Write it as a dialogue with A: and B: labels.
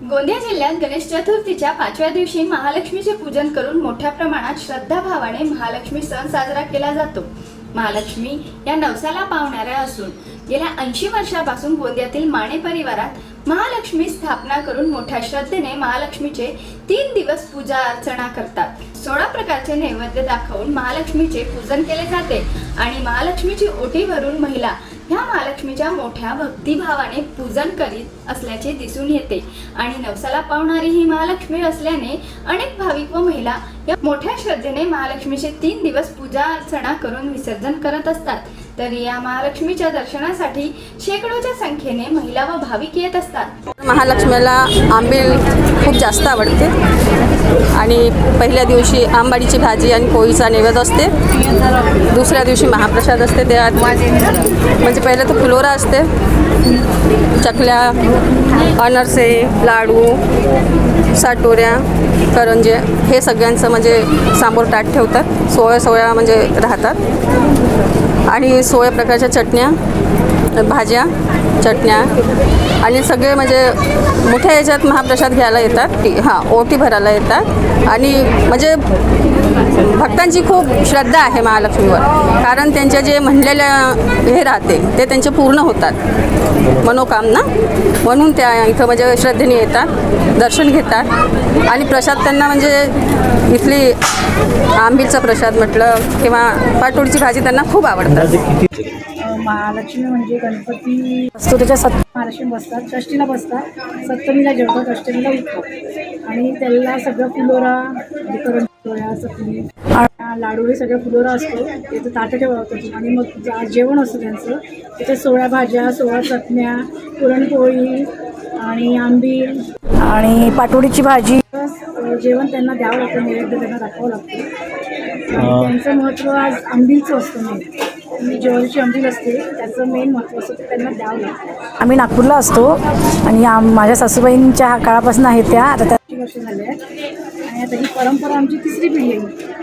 A: गोंदिया जिल्ह्यात गणेश चतुर्थीच्या पाचव्या दिवशी महालक्ष्मीचे पूजन करून मोठ्या प्रमाणात श्रद्धाभावाने महालक्ष्मी सण साजरा केला जातो. महालक्ष्मी या नवसाला पावणाऱ्या असून गेल्या ऐंशी वर्षापासून गोंदियातील माने परिवारात महालक्ष्मी स्थापना करून मोठ्या श्रद्धेने महालक्ष्मीचे तीन दिवस पूजा अर्चना करतात. सोळा प्रकारचे नैवेद्य दाखवून महालक्ष्मीचे पूजन केले जाते आणि महालक्ष्मीची ओटी भरून महिला ह्या महालक्ष्मीच्या मोठ्या भक्तिभावाने पूजन करीत असल्याचे दिसून येते. आणि नवसाला पावणारी ही महालक्ष्मी असल्याने अनेक भाविक व महिला या मोठ्या श्रद्धेने महालक्ष्मीचे तीन दिवस पूजा अर्चना करून विसर्जन करत असतात. तर या महालक्ष्मीच्या दर्शनासाठी शेकडोच्या संख्येने महिला व भाविक येत असतात.
B: महालक्ष्मीला आंबील खूप जास्त आवडते. आणि पहिल्या दिवशी आंबाडीची भाजी आणि पोळीचा नैवेद्य असते. दुसऱ्या दिवशी महाप्रसाद असते त्यात. म्हणजे पहिलं तर फुलोरा असते. चकल्या अनरसे लाडू साटोऱ्या करंजे हे सगळ्यांचं म्हणजे सांबोर ताट ठेवतात. सोळा सोळा म्हणजे राहतात. आणि सोया प्रकारच्या चटण्या भाज्या चटण्या आणि सगळे म्हणजे मोठ्या याच्यात महाप्रसाद घ्यायला येतात हां ओटी भरायला येतात. आणि म्हणजे भक्तांची खूप श्रद्धा आहे महालक्ष्मीवर. कारण त्यांच्या जे म्हणलेल्या हे राहते ते त्यांचे पूर्ण होतात. मनोकामना. म्हणून त्या इथं म्हणजे श्रद्धेने येतात दर्शन घेतात. आणि प्रसाद त्यांना म्हणजे इथली आंबीलचा प्रसाद म्हटलं किंवा पाटोळीची भाजी त्यांना खूप आवडतात.
C: महालक्ष्मी म्हणजे गणपती. असतो त्याच्या सत महालक्ष्मी बसतात षष्टीला बसतात सप्तमीला जेवतात अष्टमीला उठतात. आणि त्याला सगळं फुलोरा चकली लाडू हे सगळं फुलोरा असतो त्याचं ताटं ठेवतात आणि मग जेवण असतं त्यांचं त्याच्यात सोळा भाज्या सोळा चटण्या पुरणपोळी आणि आंबील आणि पाटोडीची भाजी. जेवण त्यांना द्यावं लागतं नैवेद्य त्यांना दाखवावं लागतं. आणि त्यांचं महत्त्व आज आंबीलचं असतं मेन ही ज्वारीची आंबील असते त्याचं मेन महत्त्व असतं ते त्यांना द्यावं लागतं.
D: आम्ही नागपूरला असतो आणि आम माझ्या सासूबाईंच्या काळापासून आहे त्या आता
C: वर्ष झाले आहेत. आणि आता ही परंपरा आमची तिसरी पिढी आहे.